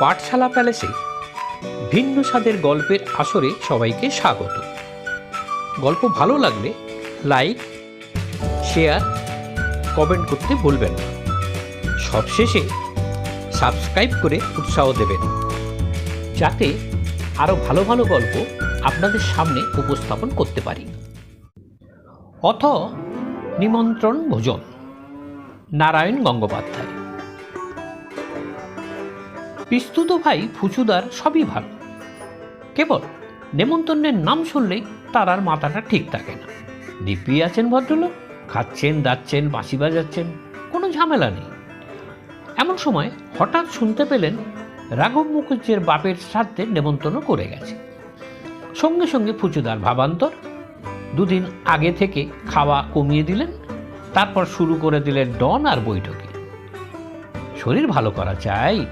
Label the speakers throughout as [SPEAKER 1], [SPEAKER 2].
[SPEAKER 1] পাঠশালা প্যালেসে ভিন্ন স্বাদের গল্পের আসরে সবাইকে স্বাগত। গল্প ভালো লাগলে লাইক, শেয়ার, কমেন্ট করতে ভুলবেন না। সবশেষে সাবস্ক্রাইব করে উৎসাহ দেবেন। যাতে আরও ভালো ভালো গল্প আপনাদের সামনে উপস্থাপন করতে পারি। অথ নিমন্ত্রণ ভোজন। নারায়ণ গঙ্গোপাধ্যায়। পিস্তুত ভাই ফুচুদার সবই ভালো। কেবল নেমন্তন্নের নাম শুনলেই তার আর মাথাটা ঠিক থাকে না। দিব্যি আছেন ভদ্রলোক? খাচ্ছেন, দাচ্ছেন, বাঁশি বাজাচ্ছেন, কোনো ঝামেলা নেই। এমন সময় হঠাৎ শুনতে পেলেন রাঘব মুখুজ্জের বাপের সাথে নেমন্তন্ন করে গেছে। সঙ্গে সঙ্গে ফুচুদার ভাবান্তর দুদিন আগে থেকে খাওয়া কমিয়ে দিলেন, তারপর শুরু করে দিলেন ডন আর বৈঠকে। শরীর ভালো করা চাই।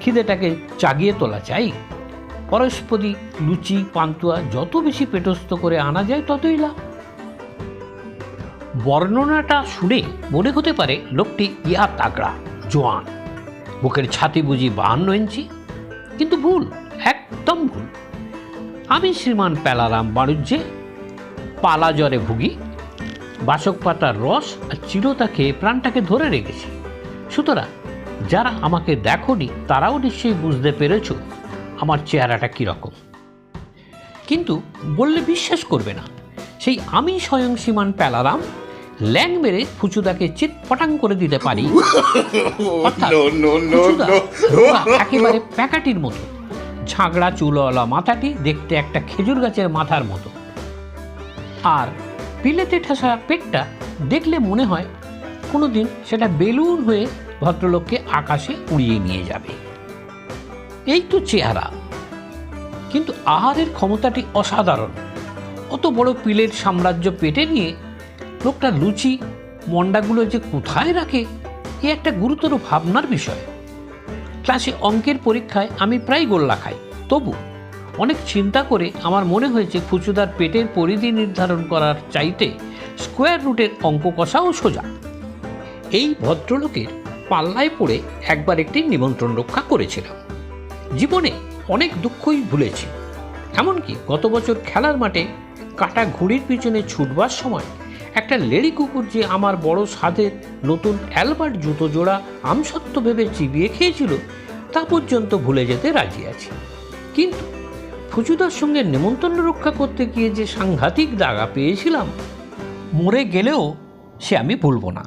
[SPEAKER 1] খিদেটাকে চাগিয়ে তোলা চাই। পরস্পরী লুচি, পান্তুয়া যত বেশি পেটস্থ করে আনা যায় ততই লাভ। বর্ণনাটা শুনে মনে হতে পারে লোকটি ইয়া তাগড়া, জোয়ান। বুকের ছাতি বুঝি বাহান্ন ইঞ্চি, কিন্তু ভুল, একদম ভুল। আমি শ্রীমান প্যালারাম বাণিজ্যে পালা জ্বরে ভুগি, বাসক পাতার রস আর চিরতা খেয়ে প্রাণটাকে ধরে রেখেছি। সুতরাং যারা আমাকে দেখনি তারাও নিশ্চয়ই বুঝতে পেরেছ আমার চেহারাটা কীরকম। কিন্তু বললে বিশ্বাস করবে না। সেই আমি স্বয়ং সীমান প্যালারাম ল্যাং মেরে ফুচুদাকে চিৎ পটাং করে দিতে পারি। একেবারে প্যাকাটির মতো। ঝাঁকড়া চুলওয়ালা মাথাটি দেখতে একটা খেজুর গাছের মাথার মতো। আর পিলেতে ঠাসা পেটটা দেখলে মনে হয় কোনোদিন সেটা বেলুন হয়ে ভদ্রলোককে আকাশে উড়িয়ে নিয়ে যাবে। এই তো চেহারা। কিন্তু আহারের ক্ষমতাটি অসাধারণ। অত বড় পিলের সাম্রাজ্য পেটে নিয়ে লোকটা লুচি, মন্ডাগুলো যে কোথায় রাখে, এ একটা গুরুতর ভাবনার বিষয়। ক্লাসে অঙ্কের পরীক্ষায় আমি প্রায় গোল্লা খাই। তবু অনেক চিন্তা করে আমার মনে হয়েছে ফুচুদার পেটের পরিধি নির্ধারণ করার চাইতে স্কোয়ার রুটের অঙ্ক কষাও সোজা। এই ভদ্রলোকের পাল্লায় পড়ে একবার একটি নিমন্ত্রণ রক্ষা করেছিলাম জীবনে অনেক দুঃখই ভুলেছি। এমনকি গত বছর খেলার মাঠে কাটা ঘুড়ির পিছনে ছুটবার সময় একটা লেডি কুকুর যে আমার বড় স্বাদের নতুন অ্যালবার্ট জুতো জোড়া আমসত্ত্ব ভেবে চিবিয়ে খেয়েছিল, তা পর্যন্ত ভুলে যেতে রাজি আছি। কিন্তু ফুচুদার সঙ্গে নেমন্তন্ন রক্ষা করতে গিয়ে যে সাংঘাতিক দাগা পেয়েছিলাম, মরে গেলেও সে আমি ভুলব না।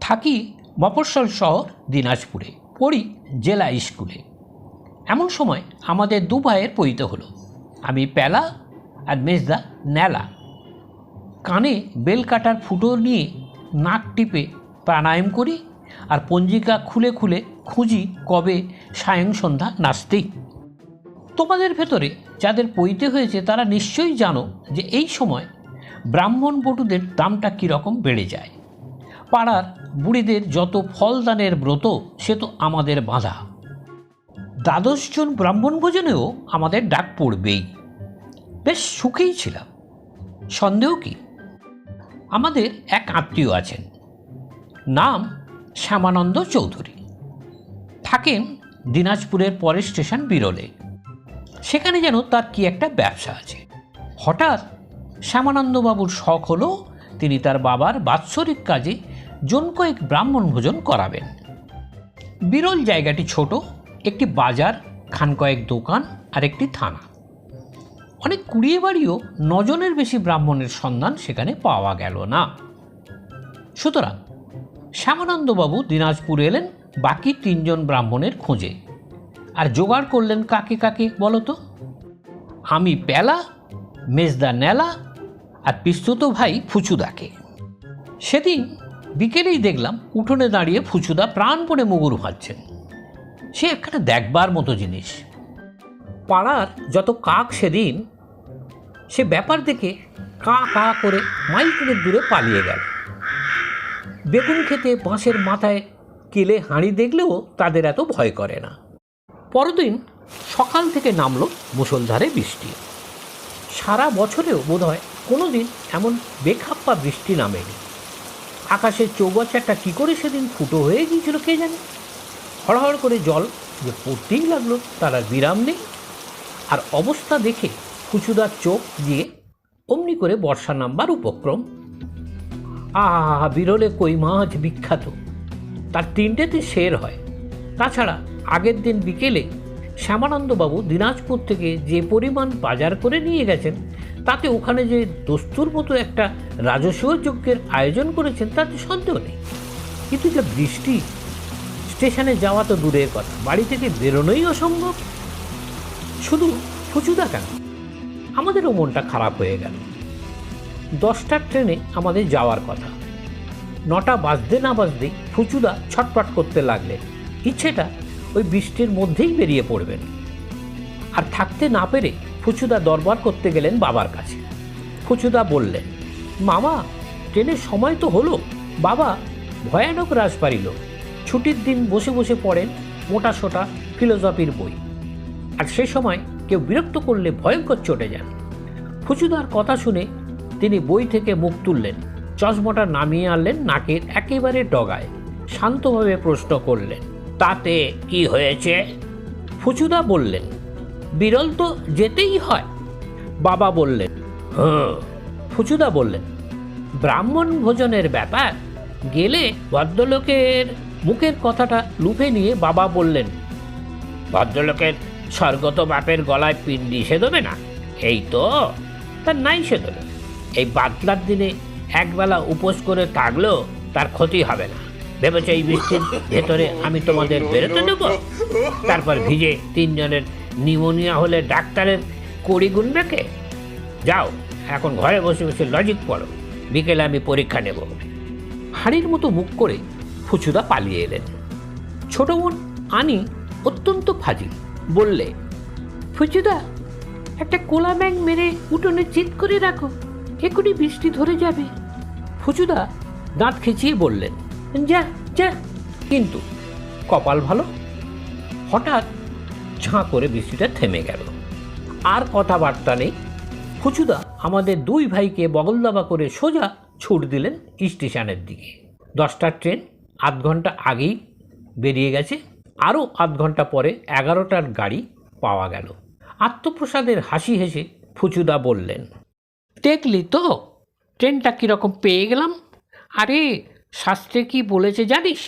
[SPEAKER 1] থাকি মফস্বল শহর দিনাজপুরে পড়ি জেলা স্কুলে। এমন সময় আমাদের দু ভাইয়ের পরিত হলো। আমি প্যালা আর মেজদা ন্যালা। কানে বেল কাটার ফুটো নিয়ে নাক টিপে প্রাণায়াম করি আর পঞ্জিকা খুলে খুলে খুঁজি কবে সায়ং সন্ধ্যা নাচতেই। তোমাদের ভেতরে যাদের পইতে হয়েছে তারা নিশ্চয়ই জানো যে এই সময় ব্রাহ্মণ বটুদের দামটা কীরকম বেড়ে যায়। পাড়ার বুড়িদের যত ফলদানের ব্রত, সে তো আমাদের বাঁধা। দ্বাদশ জন ব্রাহ্মণ ভোজনেও আমাদের ডাক পড়বেই। বেশ সুখেই ছিলাম। সন্দেহ কি? আমাদের এক আত্মীয় আছেন। নাম শ্যামানন্দ চৌধুরী। থাকেন দিনাজপুরের পরের স্টেশন বিরলে। সেখানে যেন তার কি একটা ব্যবসা আছে। হঠাৎ শ্যামানন্দবাবুর শখ হলো, তিনি তার বাবার বাৎসরিক কাজে জন কয়েক ব্রাহ্মণ ভোজন করাবেন। বিরল জায়গাটি ছোট, একটি বাজার খান কয়েক দোকান আর একটি থানা। অনেক কুড়িয়ে বাড়িও নজনের বেশি ব্রাহ্মণের সন্ধান সেখানে পাওয়া গেল না। সুতরাং শ্যামানন্দবাবু দিনাজপুর এলেন বাকি তিনজন ব্রাহ্মণের খোঁজে। আর জোগাড় করলেন কাকে কাকে বলো তো আমি পেলা, মেজদা নেলা আর পিস্তুত ভাই ফুচুদাকে। সেদিন বিকেলেই দেখলাম উঠোনে দাঁড়িয়ে ফুচুদা প্রাণপণে মুগুর ভাজছেন। সে একটা দেখবার মতো জিনিস। পাড়ার যত কাক সেদিন, সে ব্যাপার দেখে কা কা করে মাইল তিনেক দূরে পালিয়ে গেল। বেগুন খেতে বাঁশের মাথায় কেলে হাঁড়ি দেখলেও তাদের এত ভয় করে না। পরদিন সকাল থেকে নামলো মুসলধারে বৃষ্টি। সারা বছরেও বোধ হয় কোনো দিন এমন বেখাপ্পা বৃষ্টি নামেনি। আকাশের চৌবাচ্চাটা কী করে সেদিন ফুটো হয়ে গিয়েছিল কে জানে? হড়হড় করে জল যে পড়তেই লাগল, তার আর বিরাম নেই। আর অবস্থা দেখে ফুচুদার চোখ দিয়ে অমনি করে বর্ষা নামবার উপক্রম। আহা, বিরলে কই মাছ বিখ্যাত। তার তিনটেতে শের হয়। তাছাড়া আগের দিন বিকেলে শ্যামানন্দবাবু দিনাজপুর থেকে যে পরিমাণ বাজার করে নিয়ে গেছেন তাতে ওখানে যে দস্তুর মতো একটা রাজস্ব যজ্ঞের আয়োজন করেছেন, তাতে সন্দেহ নেই। কিন্তু যা বৃষ্টি, স্টেশনে যাওয়া তো দূরের কথা, বাড়ি থেকে বেরোনোই অসম্ভব। শুধু ফুচুদা কেন? আমাদেরও মনটা খারাপ হয়ে গেল। দশটার ট্রেনে আমাদের যাওয়ার কথা। নটা বাজতে না বাজতেই ফুচুদা ছটপট করতে লাগলেন। ইচ্ছেটা ওই বৃষ্টির মধ্যেই বেরিয়ে পড়বেন। আর থাকতে না পেরে ফুচুদা দরবার করতে গেলেন বাবার কাছে। ফুচুদা বললেন, মামা ট্রেনের সময় তো হলো। বাবা, ভয়ানক রাস পারিল ছুটির দিন বসে বসে পড়েন মোটা সোটা ফিলোসফির বই। আর সে সময় কেউ বিরক্ত করলে ভয়ঙ্কর চটে যান। ফুচুদার কথা শুনে তিনি বই থেকে মুখ তুললেন, চশমাটা নামিয়ে আনলেন নাকের একেবারে ডগায়। শান্তভাবে প্রশ্ন করলেন, তাতে কি হয়েছে? ফুচুদা বললেন বিরল তো যেতেই হয়। বাবা বললেন হ্যাঁ। ফুচুদা বললেন, ব্রাহ্মণ ভোজনের ব্যাপার? গেলে ভদ্রলোকের মুখের কথাটা লুপে নিয়ে বাবা বললেন, ভদ্রলোকের স্বর্গত বাপের গলায় পিন্ডি সে দেবে না? এই তো তার নাই সে দেবে। এই বাতলার দিনে একবেলা উপোস করে থাকলেও তার ক্ষতি হবে না। ভেবেছে এই বৃষ্টির ভেতরে আমি তোমাদের বেরোতে দেব? তারপর ভিজে তিনজনের নিউমোনিয়া হলে ডাক্তারের কড়ি গুনবে কে যাও, এখন ঘরে বসে বসে লজিক পড়ো। বিকেলে আমি পরীক্ষা নেব। হাড়ির মতো মুখ করে ফুচুদা পালিয়ে এলেন। ছোট বোন আনি অত্যন্ত ফাজিল। বললে, ফুচুদা, একটা কোলা ব্যাং মেরে উঠোনে চিৎ করে রাখো, এক্ষুনি বৃষ্টি ধরে যাবে। ফুচুদা দাঁত খেঁচিয়ে বললেন, যা যা, কিন্তু কপাল ভালো? হঠাৎ ঝাঁ করে বৃষ্টিটা থেমে গেল। আর কথাবার্তা নেই। ফুচুদা আমাদের দুই ভাইকে বগলদাবা করে সোজা ছুট দিলেন স্টেশনের দিকে। দশটার ট্রেন আধ ঘণ্টা আগেই বেরিয়ে গেছে। আরও আধ ঘণ্টা পরে এগারোটার গাড়ি পাওয়া গেল। আত্মপ্রসাদের হাসি হেসে ফুচুদা বললেন, দেখলি তো, ট্রেনটা কীরকম পেয়ে গেলাম? আরে, শাস্ত্রে কি বলেছে জানিস?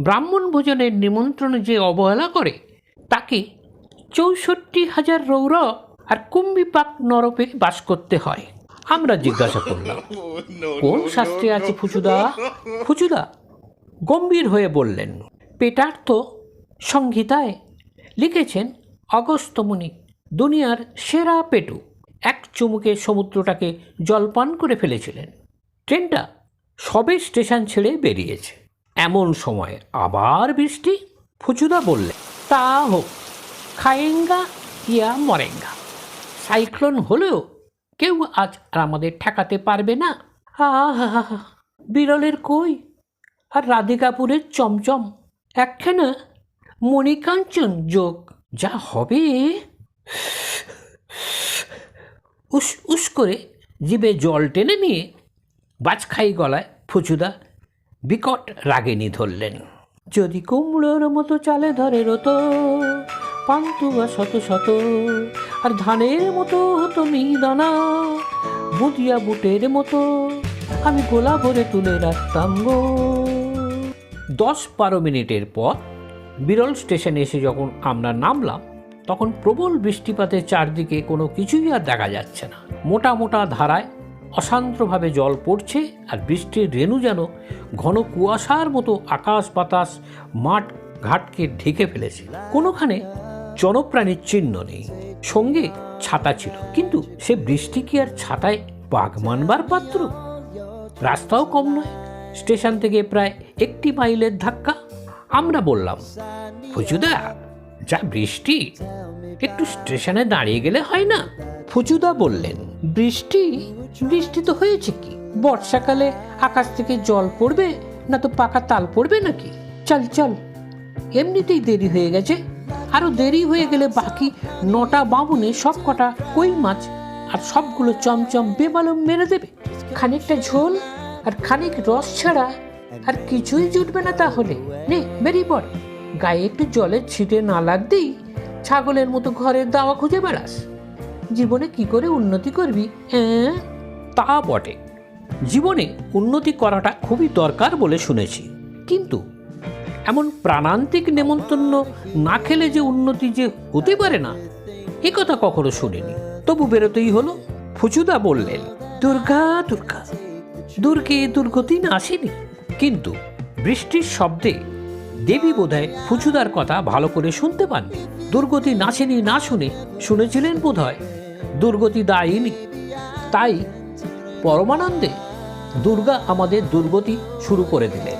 [SPEAKER 1] ব্রাহ্মণ ভোজনের নিমন্ত্রণে যে অবহেলা করে তাকে চৌষট্টি হাজার রৌর আর কুম্বিপাক নরপে বাস করতে হয়। আমরা জিজ্ঞাসা করলাম কোন শাস্ত্রে আছে ফুচুদা? ফুচুদা গম্ভীর হয়ে বললেন পেটার্থ সংহিতায় লিখেছেন অগস্ত্যমুনি দুনিয়ার সেরা পেটু। এক চুমুকে সমুদ্রটাকে জলপান করে ফেলেছিলেন। ট্রেনটা সবে স্টেশন ছেড়ে বেরিয়েছে। এমন সময় আবার বৃষ্টি? ফুচুদা বললে তা হোক খায়েঙ্গা ইয়া মরেঙ্গা সাইক্লোন হলেও কেউ আজ আর আমাদের ঠেকাতে পারবে না আহা বিরলের কই আর রাধিকাপুরের চমচম একখানা মণিকাঞ্চন যোগ যা হবে উস উস করে জিভে জল টেনে নিয়ে বাজখাই গলায় ফুচুদা বিকট রাগিনী ধরলেন যদি কুমড়োর মতো চালে ধরে রতো পান্তুয়া শত শত, আর ধানের মতো হতো মিহিদানা, বুদিয়া বুটের মতো আমি গোলা ভরে তুলে রাখতাম গো। দশ বারো মিনিটের পর বিরল স্টেশনে এসে যখন আমরা নামলাম, তখন প্রবল বৃষ্টিপাতে চারদিকে কোনো কিছুই আর দেখা যাচ্ছে না। মোটা মোটা ধারায় অশান্তভাবে জল পড়ছে আর বৃষ্টির রেণু যেন ঘন কুয়াশার মতো আকাশ বাতাস মাঠ ঘাটকে ঢেকে ফেলেছে। কোনোখানে জনপ্রাণীর চিহ্ন নেই, সঙ্গে ছাতা ছিল। কিন্তু সে বৃষ্টি কি আর ছাতায় বাঘ মানবার পাত্র? রাস্তাও কম নয়, স্টেশন থেকে প্রায় একটি মাইলের ধাক্কা। আমরা বললাম, ফুচুদা, যা বৃষ্টি, একটু স্টেশনে দাঁড়িয়ে গেলে হয় না? ফুচুদা বললেন, বৃষ্টি বৃষ্টি তো হয়েছে কি? বর্ষাকালে আকাশ থেকে জল পড়বে না তো পাকা তাল পড়বে নাকি? চল চল। এমনিতেই দেরি হয়ে গেছে। আরও দেরি হয়ে গেলে বাকি নটা বামুনে সব কটা কই মাছ আর সবগুলো চমচম বেমালুম মেরে দেবে? খানিকটা ঝোল আর খানিক রস ছাড়া আর কিছুই জুটবে না তাহলে। নে, বেরিয়ে পড়। গায়ে একটু জলের ছিটে না লাগতেই ছাগলের মতো ঘরের দাওয়া খুঁজে বেড়াস। জীবনে কি করে উন্নতি করবি হ্যাঁ তা বটে। জীবনে উন্নতি করাটা খুবই দরকার বলে শুনেছি। কিন্তু এমন প্রাণান্তিক নেমন্তন্ন না খেলে যে উন্নতি যে হতে পারে না, এ কথা কখনো শুনিনি। তবু বেরোতেই হলো, ফুচুদা বললেন, দুর্গা দুর্গা, দুর্গে দুর্গতি না আসেনি? কিন্তু বৃষ্টির শব্দে দেবী বোধহয় ফুচুদার কথা ভালো করে শুনতে পাননি। দুর্গতি নাচেনি না শুনে শুনেছিলেন বোধহয়, দুর্গতি দায়িনী তাই পরমানন্দে দুর্গা আমাদের দুর্গতি শুরু করে দিলেন।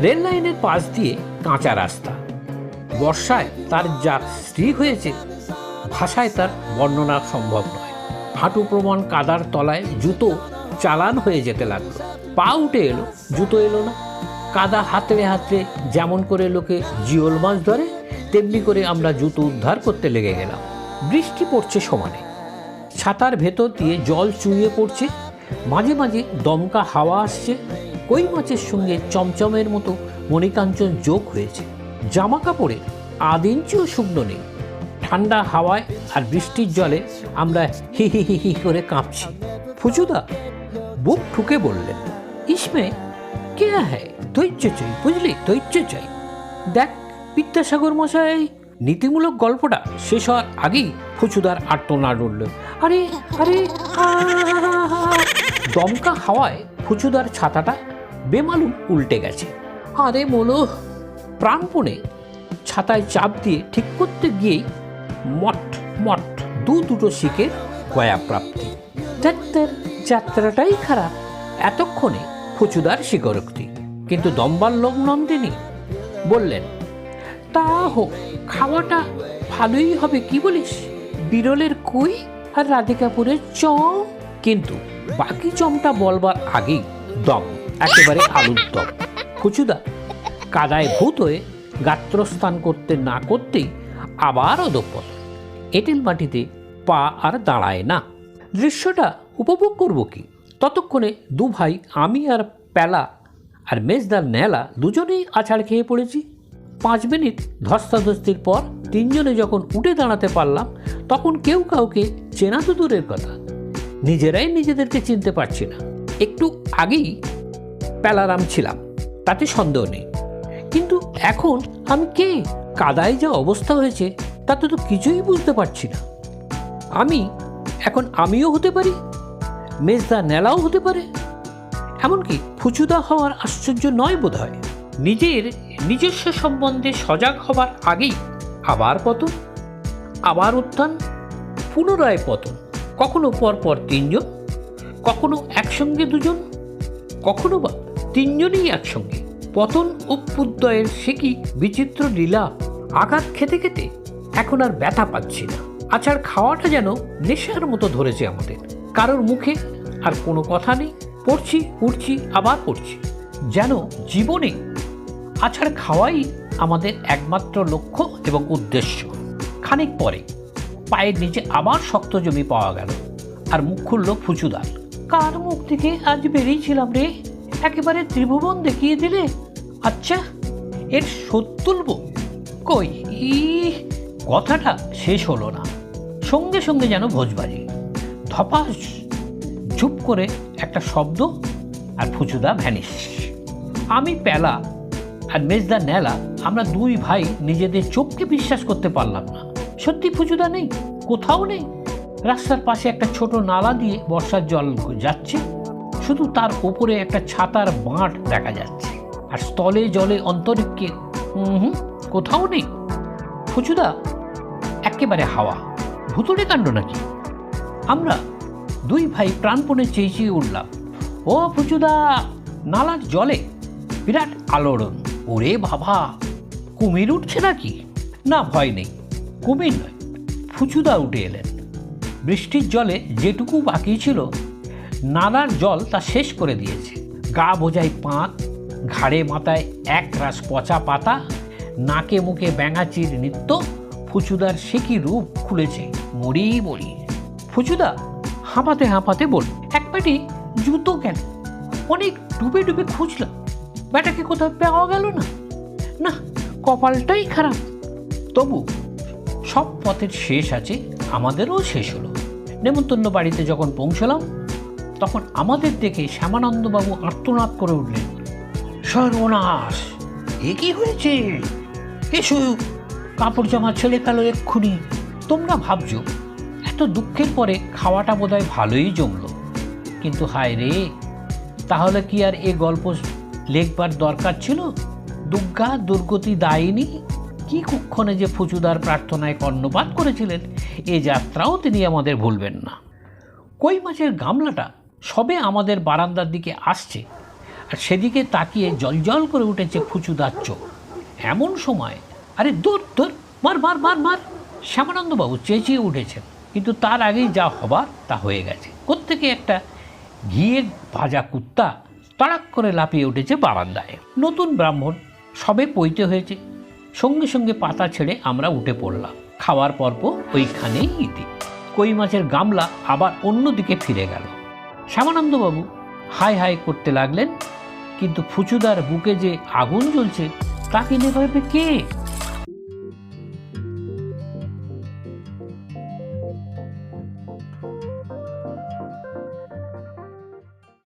[SPEAKER 1] রেল লাইনের পাশ দিয়ে কাঁচা রাস্তা। বর্ষায় তার যা স্ত্রী হয়েছে, ভাষায় তার বর্ণনা সম্ভব নয়। হাঁটু প্রমাণ কাদার তলায় জুতো চালান হয়ে যেতে লাগল। পা উঠে এলো, জুতো এলো না। কাদা হাতড়ে হাতড়ে যেমন করে লোকে জিওল মাছ ধরে, তেমনি করে আমরা জুতো উদ্ধার করতে লেগে গেলাম। বৃষ্টি পড়ছে সমানে। ছাতার ভেতর দিয়ে জল চুইয়ে পড়ছে মাঝে মাঝে দমকা হাওয়া আসছে, কই মাছের সঙ্গে চমচমের মতো মণিকাঞ্চন যোগ হয়েছে। জামা কাপড়ে আধ শুকনো নেই। ঠান্ডা হাওয়ায় আর বৃষ্টির জলে আমরা হি হি হি হি করে কাঁপছি। ফুচুদা বুক ঠুকে বললেন ইসমে কে হ্যায়? ধৈর্য চাই, বুঝলি? ধৈর্য চাই। দেখ, বিদ্যাসাগর মশাই নীতিমূলক গল্পটা শেষ হওয়ার আগেই ফুচুদার আট্টনাড় উঠল আরে আরে! দমকা হাওয়ায় ফুচুদার ছাতাটা বেমালুম উল্টে গেছে। আরে মোলো প্রাণপণে ছাতায় চাপ দিয়ে ঠিক করতে গিয়েই মট মট, দু দুটো শিখের গয়া প্রাপ্তি। ডাক্তার যাত্রাটাই খারাপ। এতক্ষণে ফুচুদার স্বীকারোক্তি কিন্তু দম্বার লোক নন্দিনী বললেন তা হোক খাওয়াটা ভালোই হবে, কি বলিস? বিরলের কুই আর রাধিকাপুরের চম? কিন্তু বাকি চমটা বলবার আগেই দম, একেবারে আলুর দম। ফুচুদা কাদায় ভূত হয়ে গাত্রস্থান করতে না করতেই আবার অদপ্পত এঁটেল মাটিতে পা আর দাঁড়ায় না। দৃশ্যটা উপভোগ করব কি? ততক্ষণে দু ভাই, আমি আর প্যালা আর মেজদার নেলা দুজনেই আছাড় খেয়ে পড়েছি। পাঁচ মিনিট ধস্তাধস্তির পর তিনজনে যখন উঠে দাঁড়াতে পারলাম, তখন কেউ কাউকে চেনা তো দূরের কথা। নিজেরাই নিজেদেরকে চিনতে পারছি না। একটু আগেই প্যালারাম ছিলাম, তাতে সন্দেহ নেই। কিন্তু এখন আমি কে? কাদায় যা অবস্থা হয়েছে, তাতে তো কিছুই বুঝতে পারছি না। আমি? এখন আমিও হতে পারি? মেজদা নেলাও হতে পারে? এমনকি ফুচুদা হওয়ার আশ্চর্য নয় বোধ হয় নিজের নিজস্ব সম্বন্ধে সজাগ হবার আগেই আবার পতন, আবার উত্থান, পুনরায় পতন। কখনো পর পর তিনজন, কখনো একসঙ্গে দুজন, কখনো বা তিনজনই একসঙ্গে। পতন ও পুদ্দয়ের সে কি বিচিত্র লীলা? আঘাত খেতে খেতে এখন আর ব্যথা পাচ্ছি না। আচার খাওয়াটা যেন নেশার মতো ধরেছে আমাদের। কারোর মুখে আর কোনো কথা নেই। পড়ছি, উঠছি, আবার পড়ছি। যেন জীবনে আছাড় খাওয়াই আমাদের একমাত্র লক্ষ্য এবং উদ্দেশ্য। খানিক পরে পায়ের নিচে আবার শক্ত জমি পাওয়া গেল আর মুখ খুলল ফুচুদার। কার মুখ থেকে আজ বেরিয়েছিলাম রে? একেবারে ত্রিভুবন দেখিয়ে দিলে? আচ্ছা এর শোধ তুলব? কই? ই কথাটা শেষ হলো না। সঙ্গে সঙ্গে যেন ভোজবাজি ধপাস ঝুপ করে একটা শব্দ আর ফুচুদা ভ্যানিশ। আমি প্যালা আর মেজদা নেলা আমরা দুই ভাই নিজেদের চোখকে বিশ্বাস করতে পারলাম না। সত্যি ফুচুদা নেই? কোথাও নেই? রাস্তার পাশে একটা ছোট নালা দিয়ে বর্ষার জল যাচ্ছে। শুধু তার ওপরে একটা ছাতার বাঁট দেখা যাচ্ছে। আর স্থলে জলে অন্তরিক্ষে হুম, কোথাও নেই। ফুচুদা একেবারে হাওয়া। ভুতুড়ে কাণ্ড নাকি? আমরা দুই ভাই প্রাণপণে চেঁচিয়ে উঠলাম, ও ফুচুদা নালার জলে বিরাট আলোড়ন। ওরে বাবা, কুমির উঠছে নাকি? না, ভয় নেই, কুমির নয়, ফুচুদা উঠে এলেন। বৃষ্টির জলে যেটুকু বাকি ছিল, নালার জল তা শেষ করে দিয়েছে। গা বোঝাই পাঁক ঘাড়ে মাথায় এক রাস পচা পাতা, নাকে মুখে ব্যাঙাচির নৃত্য, ফুচুদার সে কি রূপ খুলেছে মরি মরি। ফুচুদা হাঁপাতে হাঁপাতে বল এক পেটি জুতো কেন? অনেক ডুবে ডুবে খুঁজলাম। ব্যাটাকে কোথাও পাওয়া গেল না। না, কপালটাই খারাপ। তবু সব পথের শেষ আছে, আমাদেরও শেষ হলো। নেমন্তন্ন বাড়িতে যখন পৌঁছলাম, তখন আমাদের দেখে শ্যামানন্দবাবু আর্তনাদ করে উঠলেন। সর্বনাশ! এ কি হয়েছে? এসো কাপড় জামা ছেলে ফেলো এক্ষুনি। তোমরা ভাবছ, এত দুঃখের পরে খাওয়াটা বোধহয় ভালোই জমলো। কিন্তু হায় রে, তাহলে কি আর এ গল্প লেখবার দরকার ছিল? দুর্গা দুর্গতি দায়িনী? কি কুক্ষণে যে ফুচুদার প্রার্থনায় কর্ণপাত করেছিলেন, এ যাত্রাও তিনি আমাদের ভুলবেন না। কই মাছের গামলাটা? সবে আমাদের বারান্দার দিকে আসছে। আর সেদিকে তাকিয়ে জলজল করে উঠেছে ফুচুদার চোখ। এমন সময়, আরে দূর দূর, মার মার মার মার। শ্যামানন্দবাবু চেঁচিয়ে উঠেছেন। কিন্তু তার আগেই যা হবার তা হয়ে গেছে। কোত্থেকে একটা ঘিয়ে ভাজা কুত্তা তাড়াক করে লাফিয়ে উঠেছে বারান্দায়। নতুন ব্রাহ্মণ সবে পইতে হয়েছে। সঙ্গে সঙ্গে পাতা ছেড়ে আমরা উঠে পড়লাম। খাওয়ার পর্ব ওইখানেই ইতি। কই মাছের গামলা আবার অন্যদিকে ফিরে গেল। শ্যামানন্দবাবু হাই হাই করতে লাগলেন, কিন্তু ফুচুদার বুকে যে আগুন জ্বলছে, তাকে নেভাবে কে?